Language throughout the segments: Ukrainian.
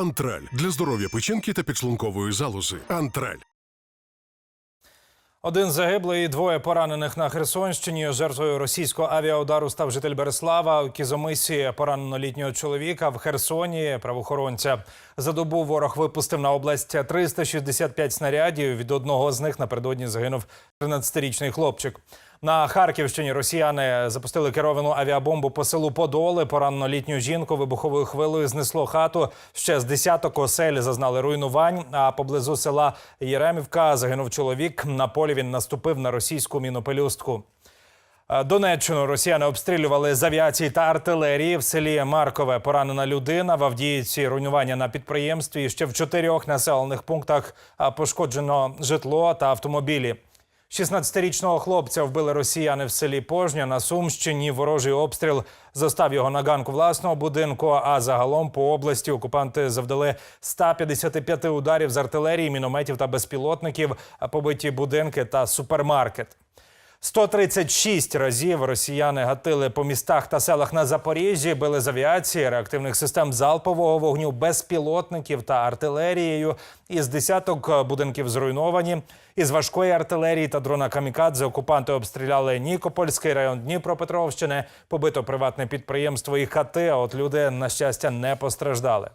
Антраль для здоров'я печінки та підшлункової залози. Антраль. Один загиблий, двоє поранених на Херсонщині. Жертвою російського авіаудару став житель Береслава. У Кізомисі поранено літнього чоловіка в Херсоні. Правоохоронця за добу ворог випустив на область 365 снарядів. Від одного з них напередодні загинув 13-річний хлопчик. На Харківщині росіяни запустили керовану авіабомбу по селу Подоли. Поранено літню жінку вибуховою хвилею знесло хату. Ще з десяток осель зазнали руйнувань. А поблизу села Єремівка загинув чоловік. На полі він наступив на російську мінопелюстку. Е, Донеччину росіяни обстрілювали з авіації та артилерії. В селі Маркове поранена людина. В Авдіївці руйнування на підприємстві. Ще в чотирьох населених пунктах пошкоджено житло та автомобілі. 16-річного хлопця вбили росіяни в селі Пожня на Сумщині. Ворожий обстріл застав його на ганку власного будинку. А загалом по області окупанти завдали 155 ударів з артилерії, мінометів та безпілотників, побиті будинки та супермаркет. 136 разів росіяни гатили по містах та селах на Запоріжжі, били з авіації, реактивних систем залпового вогню, безпілотників та артилерією. Із десяток будинків зруйновані. Із важкої артилерії та дрона камікадзе окупанти обстріляли Нікопольський район Дніпропетровщини. Побито приватне підприємство і хати. А от люди, на щастя, не постраждали.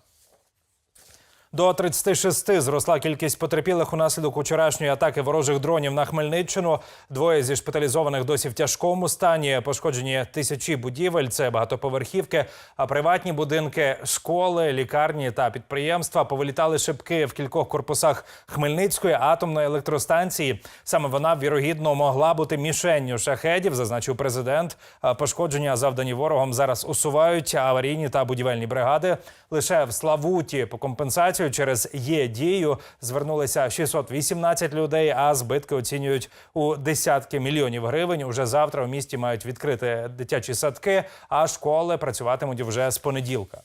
До 36 зросла кількість потерпілих унаслідок вчорашньої атаки ворожих дронів на Хмельниччину. Двоє зі шпиталізованих досі в тяжкому стані. Пошкоджені тисячі будівель. Це багатоповерхівки, а приватні будинки, школи, лікарні та підприємства повилітали шибки в кількох корпусах Хмельницької атомної електростанції. Саме вона вірогідно могла бути мішенню шахедів, зазначив президент. Пошкодження завдані ворогом зараз усувають аварійні та будівельні бригади. Лише в Славуті по компенсацію через є дію звернулися 618 людей, а збитки оцінюють у десятки мільйонів гривень. Уже завтра у місті мають відкрити дитячі садки, а школи працюватимуть вже з понеділка.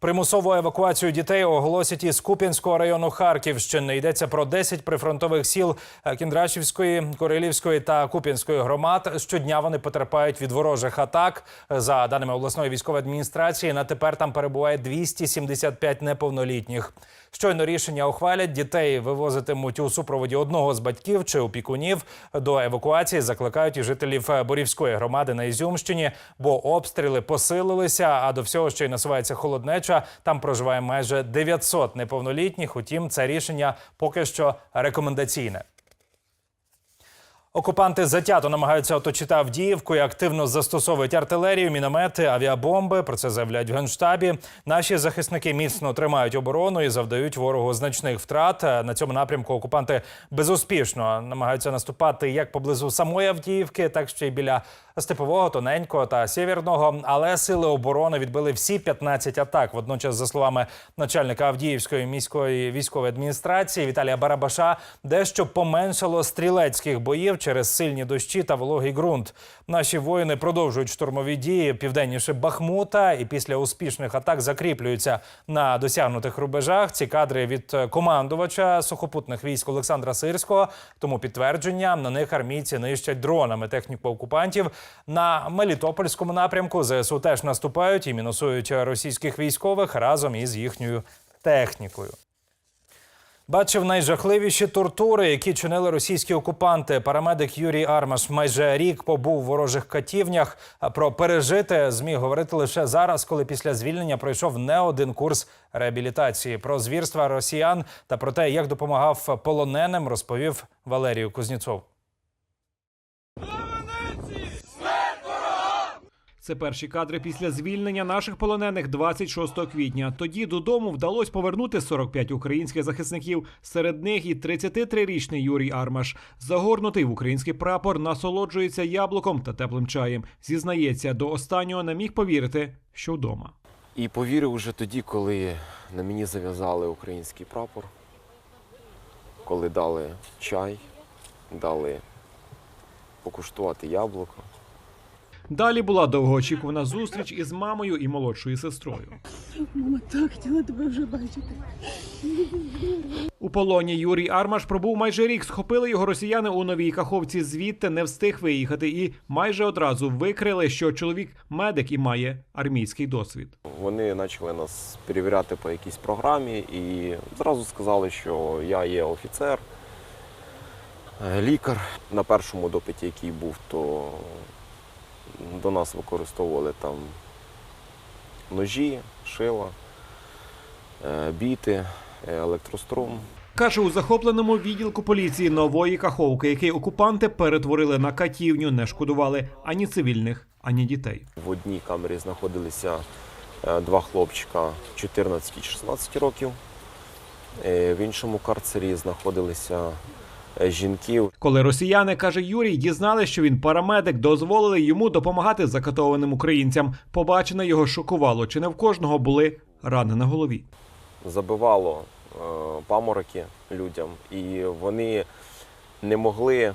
Примусову евакуацію дітей оголосять із Куп'янського району Харківщини. Йдеться про 10 прифронтових сіл Кіндрашівської, Корилівської та Куп'янської громад. Щодня вони потерпають від ворожих атак. За даними обласної військової адміністрації, на тепер там перебуває 275 неповнолітніх. Щойно рішення ухвалять, дітей вивозитимуть у супроводі одного з батьків чи опікунів. До евакуації закликають і жителів Борівської громади на Ізюмщині, бо обстріли посилилися. А до всього ще й насувається холоднеча. Там проживає майже 900 неповнолітніх. Утім, це рішення поки що рекомендаційне. Окупанти затято намагаються оточити Авдіївку і активно застосовують артилерію, міномети, авіабомби. Про це заявляють в генштабі. Наші захисники міцно тримають оборону і завдають ворогу значних втрат. На цьому напрямку окупанти безуспішно намагаються наступати як поблизу самої Авдіївки, так ще й біля степового, тоненького та сєвєрного. Але сили оборони відбили всі 15 атак. Водночас, за словами начальника Авдіївської міської військової адміністрації Віталія Барабаша, дещо поменшало стрілецьких боїв через сильні дощі та вологий ґрунт. Наші воїни продовжують штурмові дії південніше Бахмута і після успішних атак закріплюються на досягнутих рубежах. Ці кадри від командувача сухопутних військ Олександра Сирського. Тому підтвердження на них армійці нищать дронами техніку окупантів. На Мелітопольському напрямку ЗСУ теж наступають і мінусують російських військових разом із їхньою технікою. Бачив найжахливіші тортури, які чинили російські окупанти. Парамедик Юрій Армаш майже рік побув в ворожих катівнях. А Про пережите зміг говорити лише зараз, коли після звільнення пройшов не один курс реабілітації. Про звірства росіян та про те, як допомагав полоненим, розповів Валерію Кузнєцов. Це перші кадри після звільнення наших полонених 26 квітня. Тоді додому вдалося повернути 45 українських захисників. Серед них і 33-річний Юрій Армаш. Загорнутий в український прапор, насолоджується яблуком та теплим чаєм. Зізнається, до останнього не міг повірити, що вдома. І повірив уже тоді, коли на мені зав'язали український прапор, коли дали чай, дали покуштувати яблуко. Далі була довгоочікувана зустріч із мамою і молодшою сестрою. Мама так хотіла тебе вже бачити. У полоні Юрій Армаш пробув майже рік. Схопили його росіяни у новій каховці. Звідти не встиг виїхати, і майже одразу викрили, що чоловік медик і має армійський досвід. Вони почали нас перевіряти по якійсь програмі і зразу сказали, що я є офіцер, лікар. На першому допиті, який був, то до нас використовували там ножі, шила, е, біти, е, електрострум. Каже, у захопленому відділку поліції нової каховки, який окупанти перетворили на катівню, не шкодували ані цивільних, ані дітей. В одній камері знаходилися е, два хлопчика 14 і 16 років. В іншому карцері знаходилися е, жінки Коли росіяни, каже Юрій, дізнали, що він парамедик, дозволили йому допомагати закатованим українцям. Побачене його шокувало, чи не в кожного були рани на голові. забивало е, памороки людям, і вони не могли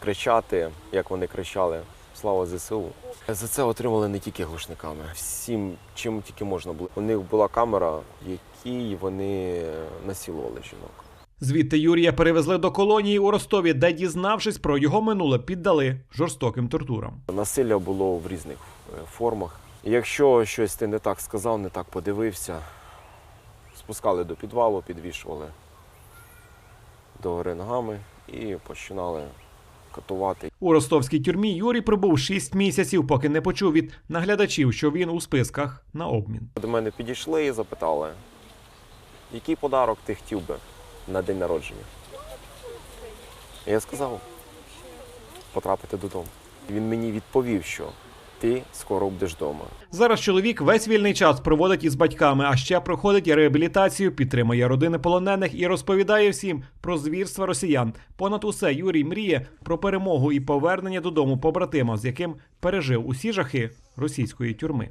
кричати, як вони кричали Слава ЗСУ. За це отримали не тільки глушниками, всім, чим тільки можна було. У них була камера, в якій вони насилували жінок. Звідти Юрія перевезли до колонії у Ростові, де, дізнавшись про його минуле, піддали жорстоким тортурам. Насилля було в різних е, формах. Якщо щось ти не так сказав, не так подивився, спускали до підвалу, підвішували до ногами і починали катувати. У ростовській тюрмі Юрій пробув 6 місяців, поки не почув від наглядачів, що він у списках на обмін. До мене підійшли і запитали, який подарок ти хотів би на день народження. Я сказав, потрапити додому. Він мені відповів, що ти скоро будеш вдома. Зараз чоловік весь вільний час проводить із батьками, а ще проходить реабілітацію, підтримує родини полонених і розповідає всім про звірства росіян. Понад усе Юрій мріє про перемогу і повернення додому побратима, з яким пережив усі жахи російської тюрми.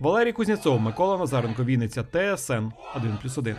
Валерій Кузнєцов, Микола Назаренко, Вінниця, ТСН 1+,1.